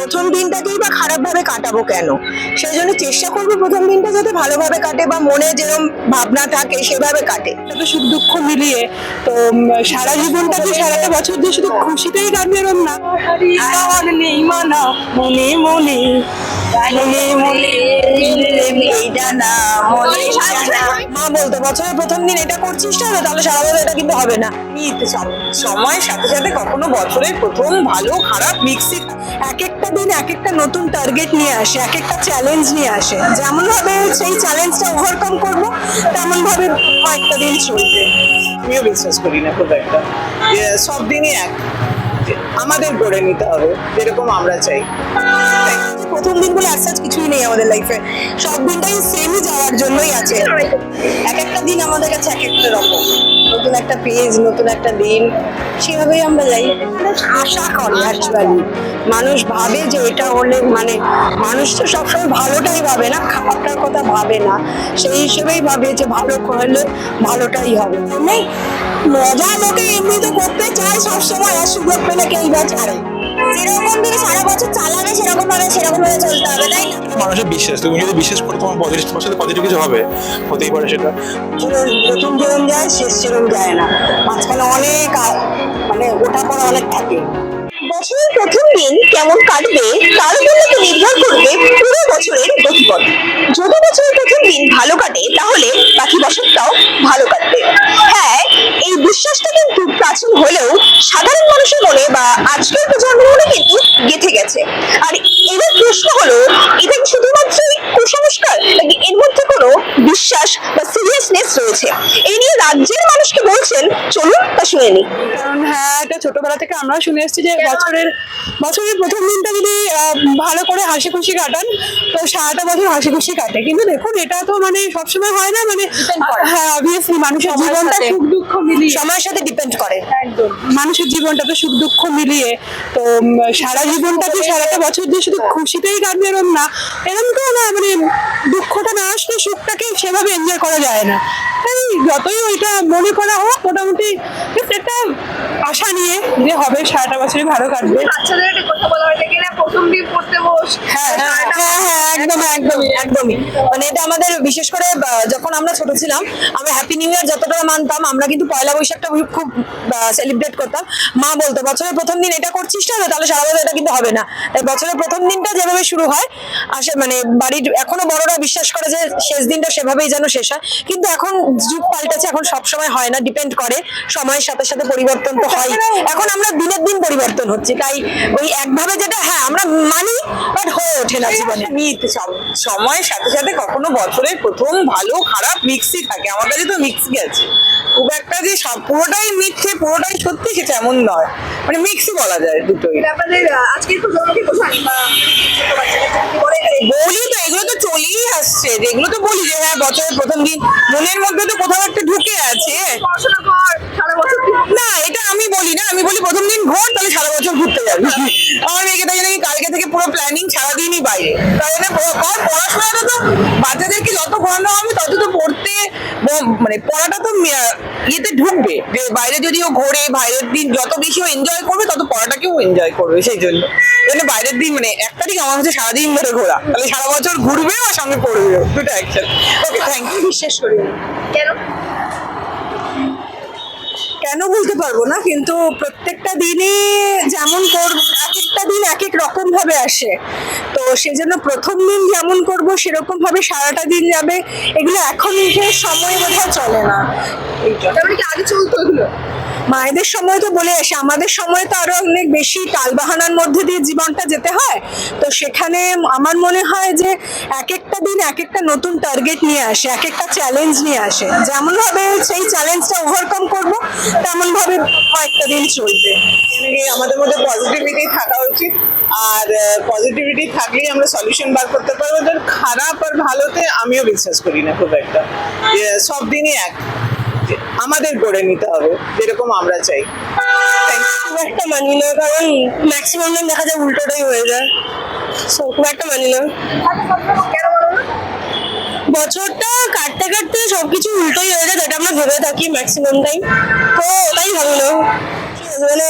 প্রথম দিনটাকেই বা খারাপভাবে কাটাবো কেন? সেই জন্য চেষ্টা করব প্রথম দিনটা যাতে ভালোভাবে কাটে বা মনে যেরকম ভাবনা থাকে সেভাবে কাটে। তো সুখ দুঃখ মিলিয়ে তো সারা জীবনটা যে সারাটা বছর দিয়ে শুধু খুশিতেই কাটবে এরম না মনে মনে মা বলতো বছরের প্রথম দিন এটা করছিস না তাহলে সারা বছর এটা কিন্তু হবে না। সময়ের সাথে সাথে কখনো বছরের প্রথম ভালো খারাপ মিক্সি এক একটা দিন এক একটা নতুন টার্গেট নিয়ে আসে এক একটা চ্যালেঞ্জ নিয়ে আসে। যেমন ভাবে সেই চ্যালেঞ্জটা ওভারকাম করব তেমন ভাবে কয়েকটা দিন চলবে। আমিও বিশ্বাস করি না খুব একটা। সব দিনই এক। আমাদের গড়ে নিতে হবে, যেরকম আমরা চাই। দিনগুলো অ্যাজ কিছুই নেই আমাদের লাইফে সব দিনটাই সেমই যাওয়ার জন্যই আছে। এক একটা দিন আমাদের কাছে এক একটা রকম। নতুন একটা পেজ নতুন একটা দিন। সেভাবেই আমরা যাই। আশা করে অ্যাকচুয়ালি মানুষ ভাবে যে এটা হলে মানে মানুষ তো সবসময় ভালোটাই ভাবে না, খারাপটার কথা ভাবে না। সেই হিসেবেই ভাবে যে ভালো করলে ভালোটাই হবে। মজা লোকে এমনি তো করতে চায় সবসময়, আর সুযোগ পেলে কেই বা ছাড়ে। যেরকম সারা বছর চালাবে সেরকম ভাবে সেরকম ভাবে চলতে হবে তাই না? মানুষের বিশ্বাস তুমি যদি বিশ্বাস করো তোমার পজিটিভ তোমার সাথে পজিটিভ কিছু হবে হতেই পারে সেটা। প্রথম যায় শেষ যায় না। মাঝখানে অনেক মানে ওঠা পড়া অনেক থাকে। বছরের প্রথম দিন কেমন কাটবে তার উপর তো নির্ভর করবে পুরো বছরের গতিপথ। যদি বছরের প্রথম দিন ভালো কাটে তাহলে বাকি বছরটাও ভালো কাটবে। হ্যাঁ এই বিশ্বাসটা কিন্তু প্রাচীন হলেও সাধারণ বা আজকের প্রজন্মের মনে শুনে নিই হ্যাঁ এটা ছোটবেলা থেকে আমরা শুনে এসেছি যে বছরের বছরের প্রথম দিনটা যদি ভালো করে হাসি খুশি কাটান তো সারাটা বছর হাসি খুশি কাটে। কিন্তু দেখুন এটা তো মানে সবসময় হয় না মানে হ্যাঁ অবভিয়াসলি মানুষের জীবনটা সুখ দুঃখ মিলিয়ে। সময়ের সাথে ডিপেন্ড করে। একদম। মানুষের জীবনটা তো সুখ দুঃখ মিলিয়ে। তো সারা জীবনটা যে সারাটা বছর দিয়ে শুধু খুশিতেই কাটবে এরম না। এরম তো না মানে দুঃখটা না আসলে সুখটাকে সেভাবে এনজয় করা যায় না। যতই ওইটা মনে করা হোক, মোটামুটি একটা আশা নিয়ে যে হবে সারাটা বছরই ভালো কাটবে। বাচ্চাদের কথা বলা হয় গেলে প্রথম দিন পড়তে বস। হ্যাঁ হ্যাঁ হ্যাঁ একদম একদমই একদমই মানে এটা আমাদের বিশেষ করে যখন আমরা ছোট ছিলাম আমরা হ্যাপি নিউ ইয়ার যতটা মানতাম আমরা কিন্তু পয়লা বৈশাখটা খুব সেলিব্রেট করতাম। মা বলতো বছরের প্রথম দিন এটা করছিস না তাহলে সারা বছর এটা কিন্তু হবে না। তাই বছরের প্রথম দিনটা যেভাবে শুরু হয় আসে মানে বাড়ির এখনও বড়রা বিশ্বাস করে যে শেষ দিনটা সেভাবেই যেন শেষ হয়। কিন্তু এখন যুগ পাল্টেছে এখন সব সময় হয় না ডিপেন্ড করে। সময়ের সাথে সাথে পরিবর্তন তো হয় এখন আমরা দিনের দিন পরিবর্তন হচ্ছে। তাই ওই একভাবে যেটা হ্যাঁ আমরা মানি বাট হয়ে ওঠে না জীবনে। মিথ সব- সময়ের সাথে সাথে কখনো বছরের প্রথম ভালো খারাপ মিক্সই থাকে। আমার কাছে তো মিক্সই আছে। খুব একটা যে সব- পুরোটাই মিথ্যে পুরোটাই সত্যি সেটা এমন নয়। মানে মিক্সই বলা যায় দুটোই। আপনাদের আহ, আজকের প্রজন্মকে বোঝান বা ছোট বাচ্চাদের কি বলে তো, এগুলো তো চলেই আসছে। যেগুলো তো বলি যে হ্যাঁ বছরের প্রথম দিন মনের মধ্যে তো কোথাও একটা ঢুকে আছে। না, এটা আমি বলি না, আমি বলি প্রথম দিন ঘোর তাহলে সারা বছর ঘুরতে যাবি। আমার মেয়েকে তাই জন্য কালকে থেকে পুরো প্ল্যানিং সারাদিনই বাইরে। তাই পড়াশোনাটা তো বাচ্চাদেরকে যত পড়ানো হবে, তত তো পড়তে মানে পড়াটা তো ইয়েতে ঢুকবে। যে বাইরে যদি ও ঘোরে, বাইরের দিন যত বেশি ও এনজয় করবে, তত পড়াটাকেও এনজয় করবে, সেই জন্য। বাইরের দিন মানে একটা দিক আমার হচ্ছে সারাদিন ধরে ঘোরা। তাহলে সারা বছর ঘুরবে আর সঙ্গে পড়বে। দুটো একসাথে। ওকে থ্যাংক ইউ বিশ্বাস করি কেন? কেন বলতে পারব না কিন্তু প্রত্যেকটা দিনে যেমন কর এক একটা দিন এক এক রকম ভাবে আসে। তো সেজন্য প্রথম দিন যেমন করব সেরকম ভাবে সারাটা দিন যাবে। এগুলো এখন সময় বোধহয় চলে না। মানে কি আগে চলতো এগুলো? মায়েদের সময় তো বলে আসে, আমাদের সময় তো আরও অনেক বেশি টালবাহানার মধ্যে দিয়ে জীবনটা যেতে হয়। তো সেখানে আমার মনে হয় যে এক একটা দিন এক একটা নতুন টার্গেট নিয়ে আসে, এক একটা চ্যালেঞ্জ নিয়ে আসে। যেমন ভাবে সেই চ্যালেঞ্জটা ওভারকাম করব, তেমন ভাবে কয়েকটা দিন চলবে। আমাদের মধ্যে পজিটিভিটি থাকা উচিত। আর পজিটিভিটি থাকলেই আমরা সলিউশন বার করতে পারব। খারাপ আর ভালোতে আমিও বিশ্বাস করি না খুব একটা। সব দিনই এক। আমাদের গড়ে নিতে হবে, যেরকম আমরা চাই। খুব একটা মানি না, কারণ ম্যাক্সিমাম দেখা যায় উল্টোটাই হয়ে যায়। সো খুব একটা মানি না। বছরটা কাটতে কাটতে সবকিছু উল্টোই হয়ে যায় যেটা আমরা ভেবে থাকি ম্যাক্সিমাম টাইম তো, ওটাই ভালো না। মানে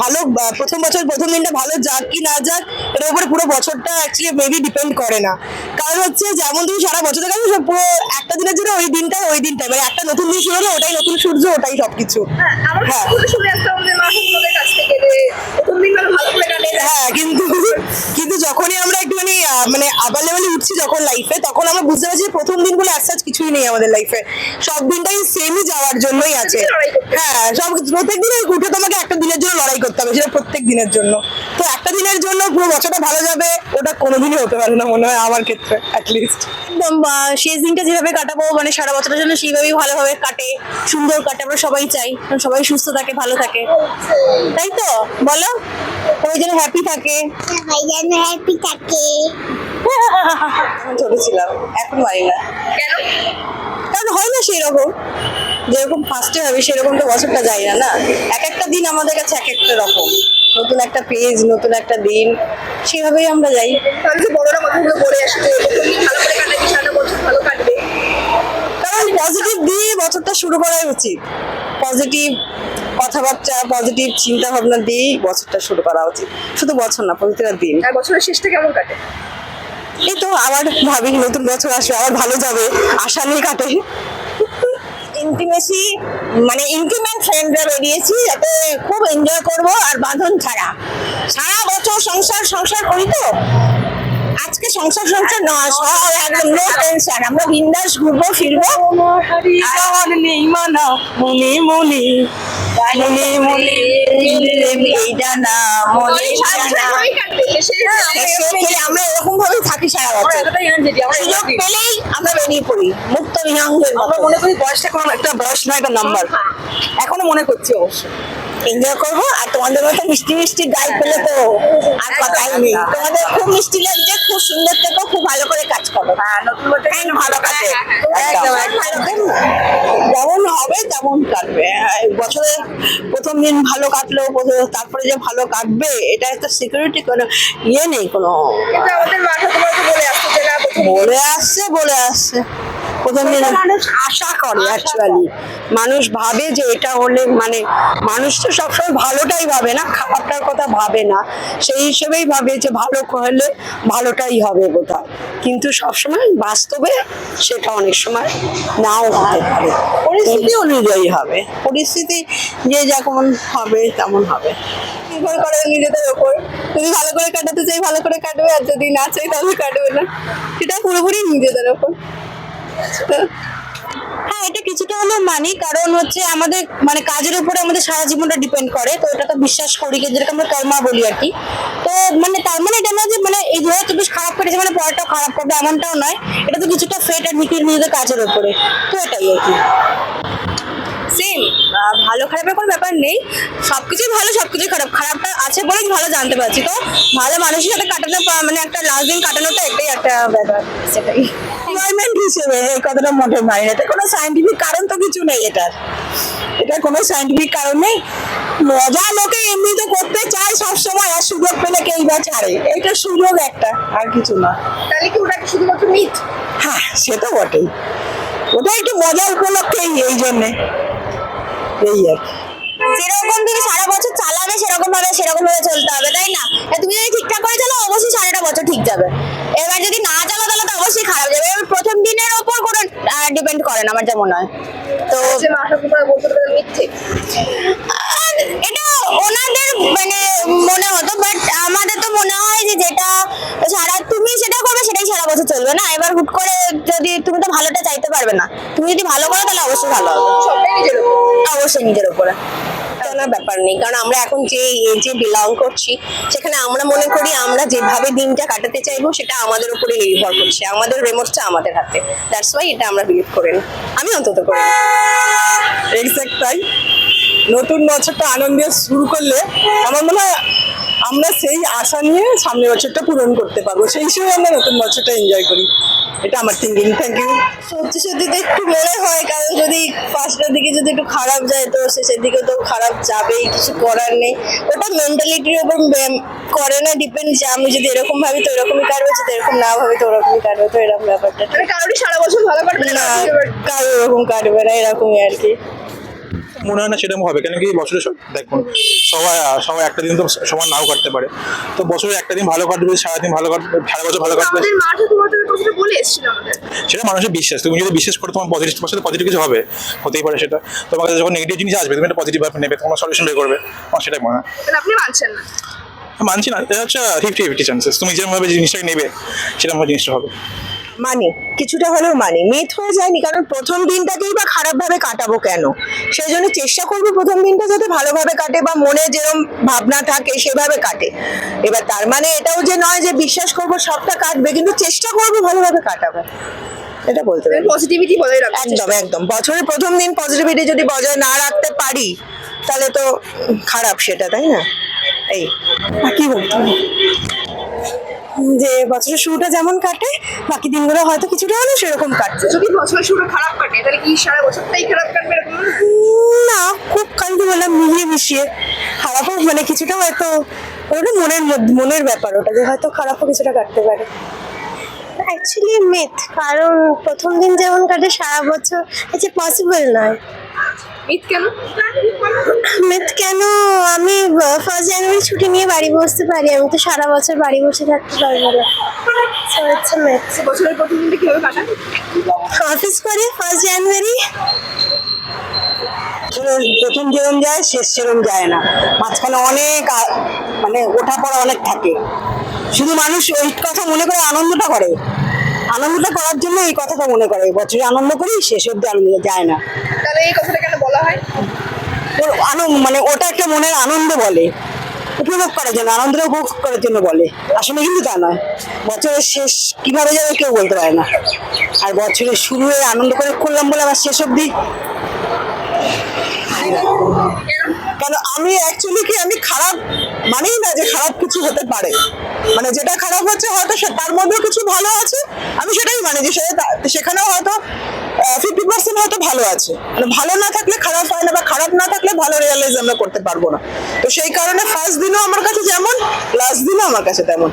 ভালো প্রথম বছর প্রথম দিনটা ভালো যাক কি না যাক এটার উপরে পুরো বছরটা অ্যাকচুয়ালি মেবি ডিপেন্ড করে না। কারণ হচ্ছে যেমন তুমি সারা বছর সব পুরো একটা দিনের জন্য ওই দিনটা ওই দিনটা মানে একটা নতুন দিন শুরু হলো ওটাই নতুন সূর্য ওটাই সবকিছু। হ্যাঁ হ্যাঁ। কিন্তু কিন্তু যখনই আমরা একটুখানি মানে আবার লেভেলে উঠছি যখন লাইফে তখন আমরা বুঝতে পারছি প্রথম দিনগুলো অ্যাজ কিছুই নেই আমাদের লাইফে সব দিনটাই সেমই যাওয়ার জন্যই আছে। হ্যাঁ সব প্রত্যেক দিনে উঠে তোমাকে একটা দিনের জন্য লড়াই করতে হবে সেটা প্রত্যেক দিনের জন্য। তো একটা দিনের জন্য পুরো বছরটা ভালো যাবে ওটা কোনোদিনই হতে পারে না মনে হয় আমার ক্ষেত্রে অ্যাটলিস্ট একদম শেষ দিনটা যেভাবে কাটাবো মানে সারা বছরের জন্য সেইভাবেই ভালোভাবে কাটে সুন্দর কাটে আমরা সবাই চাই সবাই সুস্থ থাকে ভালো থাকে। তাই তো? বলো। ওই জন্য হ্যাপি থাকে। সবাই যেন হ্যাপি থাকে। আমি ছোট ছিলাম এখন পারি না। কেন? কারণ হয় না সেই রকম যেরকম ফার্স্টে হবে সেরকম তো বছরটা যায় না না? এক একটা দিন আমাদের কাছে এক একটা রকম। নতুন একটা পেজ নতুন একটা দিন সেভাবেই আমরা যাই। তাহলে বড়রা কথাগুলো বলে আসছে ভালো করে কাটালে সারা বছর ভালো কাটবে? কারণ পজিটিভ দিয়ে বছরটা শুরু করাই উচিত। পজিটিভ কথাবার্তা পজিটিভ চিন্তা ভাবনা দিয়েই বছরটা শুরু করা উচিত। শুধু বছর না প্রতিটা দিন। আর বছরের শেষটা কেমন কাটে? এই তো আবার ভাবি নতুন বছর আসবে আবার ভালো যাবে আশা নিয়ে কাটে। ইন্টিমেসি মানে ইন্টিমেট ফ্রেন্ডরা বেরিয়েছি যাতে খুব এনজয় করব আর বাঁধন ছাড়া। সারা বছর সংসার সংসার করি তো? আজকে সংসার সংসার নয় সব একদম নো টেনশন আমরা বিন্দাস ঘুরবো ফিরবো। নেই মানা মনে মনে মনে মনে মনে শেষে আমরা এরকম ভাবেই থাকি সারা বছর। সুযোগ পেলেই আমরা বেরিয়ে পড়ি মুক্ত বিহঙ্গের আমরা মনে করি বয়সটা কোনো একটা বয়স নয় একটা নাম্বার এখনও মনে করছি অবশ্য। এনজয় করব? আর তোমাদের মতো মিষ্টি মিষ্টি গাই পেলে তো আর কথাই নেই। তোমাদের খুব মিষ্টি লাগছে খুব সুন্দর থেকো খুব ভালো করে কাজ করো। হ্যাঁ হ্যাঁ, ভালো একদম, একদম। যেমন হবে তেমন কাটবে। হ্যাঁ, বছরে প্রথম দিন ভালো কাটলো তারপরে যে ভালো কাটবে এটা একটা সিকিউরিটি কোনো ইয়ে নেই কোনো বলে আসছে বলে আসছে। প্রথম মানুষ আশা করে অ্যাকচুয়ালি মানুষ ভাবে যে এটা হলে মানে মানুষ তো সবসময় ভালোটাই ভাবে না খাবারটার কথা ভাবে না। সেই হিসেবেই ভাবে যে ভালো হলে ভালোটাই হবে কিন্তু সবসময় বাস্তবে সেটা অনেক সময় নাও হতে পারে। পরিস্থিতি অনুযায়ী হবে। পরিস্থিতি যে যেমন হবে তেমন হবে। নির্ভর করে নিজেদের ওপর? যদি ভালো করে কাটাতে চাই ভালো করে কাটবে আর যদি না চাই তাহলে কাটবে না। সেটা পুরোপুরি নিজেদের ওপর। হ্যাঁ এটা কিছুটা হলেও মানি, কারণ হচ্ছে আমাদের মানে কাজের উপরে আমাদের সারা জীবনটা ডিপেন্ড করে, তো এটা তো বিশ্বাস করি যে যেরকম আমরা কর্মা বলি আর কি। তো মানে তার মানে এটা না যে মানে এই দু হাজার চব্বিশ খারাপ করেছে মানে পরেরটাও খারাপ করবে, এমনটাও নয়। এটা তো কিছুটা ফেট আর নিজেদের কাজের উপরে। তো এটাই আর কি। সেম ভালো খারাপের কোনো ব্যাপার নেই। সব কিছুই ভালো সব কিছুই খারাপ। খারাপটা আছে বলেই ভালো জানতে পারছি। তো ভালো মানুষের সাথে কাটানো মানে একটা লাস্ট দিন কাটানোটা এটাই একটা ব্যাপার সেটাই। এনজয়মেন্ট হিসেবে এই কথাটা মোটে মানি এটা কোনো সাইন্টিফিক কারণ তো কিছু নেই এটার। এটা কোনো সাইন্টিফিক কারণ নেই। মজা লোকে এমনি তো করতে চায় সবসময় আর সুযোগ পেলে কেই বা ছাড়ে। এইটা সুযোগ একটা আর কিছু না। তাহলে কি ওটা শুধুমাত্র মিথ হ্যাঁ সে তো বটেই। ওটা একটু মজার উপলক্ষেই এই জন্যে। এই আর যেরকম তুমি সারা বছর চালাবে সেরকম ভাবে সেরকম ভাবে চলতে হবে তাই না? তুমি যদি ঠিকঠাক করে চালো অবশ্যই সারাটা বছর ঠিক যাবে। এবার যদি না চালো তাহলে তো অবশ্যই খারাপ যাবে। এবার প্রথম দিনের ওপর কোনো ডিপেন্ড করে না আমার যা মনে হয়। তো এটা ওনাদের মানে মনে হতো বাট আমাদের তো মনে হয় যে যেটা সারা তুমি সেটা করবে সেটাই সারা বছর চলবে না? এবার হুট করে যদি তুমি তো ভালোটা চাইতে পারবে না তুমি যদি ভালো করো তাহলে অবশ্যই ভালো হবে। অবশ্যই নিজের উপরে। না ব্যাপার নেই। কারণ আমরা এখন যে এজে বিলং করছি, সেখানে আমরা মনে করি আমরা যেভাবে দিনটা কাটাতে চাইব, সেটা আমাদের উপরে নির্ভর করছে। আমাদের রেমোটটা আমাদের হাতে। দ্যাটস ওয়াই এটা আমরা বিলিভ করি না আমি অন্তত করি এক্স্যাক্ট তাই নতুন বছরটা আনন্দ শুরু করলে আমার মনে হয় আমরা সেই আশা নিয়ে সামনের বছরটা পূরণ করতে পারব। সেই হিসেবে আমরা নতুন বছরটা এনজয় করি। এটা আমার থিঙ্কিং থ্যাংক ইউ সত্যি সত্যি তো একটু মনে হয় কারণ যদি পাঁচটার দিকে যদি একটু খারাপ যায় তো শেষের দিকে তো খারাপ যাবেই কিছু করার নেই। ওটা মেন্টালিটির উপর ব্যাম- করে না ডিপেন্ড যে আমি যদি এরকম ভাবি তো এরকমই কাটবে যদি এরকম না ভাবি তো ওরকমই কাটবে তো এরকম ব্যাপারটা। মানে কারোরই সারা বছর ভালো কাটবে না না কারও এরকম কাটবে না এরকমই আর কি। মনে হয় না সেরকম হবে কেন কি বছরে দেখুন সবাই সবাই একটা দিন তো সমান নাও কাটতে পারে। তো বছরে একটা দিন ভালো কাটবে সারাদিন ভালো কাটবে সারা বছর ভালো কাটবে। সেটা মানুষের বিশ্বাস তুমি যদি বিশ্বাস করো তোমার পজিটিভ তোমার সাথে পজিটিভ কিছু হবে হতেই পারে সেটা। তোমার কাছে যখন নেগেটিভ জিনিস আসবে তুমি একটা পজিটিভ ভাবে নেবে তোমার সলিউশন বের করবে আমার সেটাই মনে হয়। আপনি মানছেন না? মানছি না এটা হচ্ছে ফিফটি ফিফটি চান্সেস তুমি যেরকমভাবে জিনিসটাকে নেবে সেরকম জিনিসটা হবে। মানে কিছুটা হলেও মানি মিথ হয়ে যায়নি কারণ প্রথম দিনটাকেই বা খারাপভাবে কাটাবো কেন? সেই জন্য চেষ্টা করব প্রথম দিনটা যাতে ভালোভাবে কাটে বা মনে যেরকম ভাবনা থাকে সেভাবে কাটে। এবার তার মানে এটাও যে নয় যে বিশ্বাস করব সবটা কাটবে কিন্তু চেষ্টা করব ভালোভাবে কাটাবে। এটা বলতে পারি। পজিটিভিটি বজায় রাখতে একদম একদম। বছরের প্রথম দিন পজিটিভিটি যদি বজায় না রাখতে পারি তাহলে তো খারাপ সেটা তাই না? এই। কি বলতে? যে বছরের শুরুটা যেমন কাটে বাকি দিনগুলো হয়তো কিছুটা হলেও সেরকম কাটছে। যদি বছরের শুরু খারাপ কাটে তাহলে কি সারা বছরটাই খারাপ কাটবে না? না খুব কালকে বললাম মিলিয়ে মিশিয়ে। খারাপও মানে কিছুটা হয়তো ওটা মনের মধ্যে মনের ব্যাপার ওটা যে হয়তো খারাপও কিছুটা কাটতে পারে। অ্যাকচুয়ালি মিথ কারণ প্রথম দিন যেমন কাটে সারা বছর এটা পসিবল নয়। মিথ কেন? মিথ কেন? আমি ফার্স্ট জানুয়ারি ছুটি নিয়ে বাড়ি বসতে পারি। আমি তো সারা বছর বাড়ি বসে থাকতে পারব না। সো ইটস মিথ বছরের প্রথম দিনটা কীভাবে কাটান? অফিস করে ফার্স্ট জানুয়ারি প্রথম যেরম যায় শেষ সেরম যায় না। মাঝখানে অনেক মানে ওঠা পড়া অনেক থাকে। শুধু মানুষ ওই কথা মনে করে আনন্দটা করে। আনন্দটা করার জন্য এই কথাটা মনে করে। বছরে আনন্দ করি শেষ অব্দি আনন্দ যায় না। তাহলে এই কথাটা কেন হয়? ওর আনন্দ মানে ওটা একটা মনের আনন্দ বলে। উপভোগ করার জন্য আনন্দটা উপভোগ করার জন্য বলে। আসলে কিন্তু তা নয়। বছরের শেষ, কীভাবে যাবে কেউ বলতে পারে না। আর বছরের শুরু হয়ে আনন্দ করে করলাম বলে আবার শেষ অব্দি কেন, আমি অ্যাকচুয়ালি কি, আমি খারাপ মানেই না যে খারাপ কিছু হতে পারে। মানে যেটা খারাপ হচ্ছে হয়তো তার মধ্যেও কিছু ভালো আছে। আমি সেটাই মানে যে সেখানেও হয়তো ফিফটি পার্সেন্ট হয়তো ভালো আছে। মানে ভালো না থাকলে খারাপ হয় না বা খারাপ না থাকলে ভালো রিয়ালাইজ আমরা করতে পারব না। তো সেই কারণে ফার্স্ট দিনও আমার কাছে যেমন লাস্ট দিনও আমার কাছে তেমন।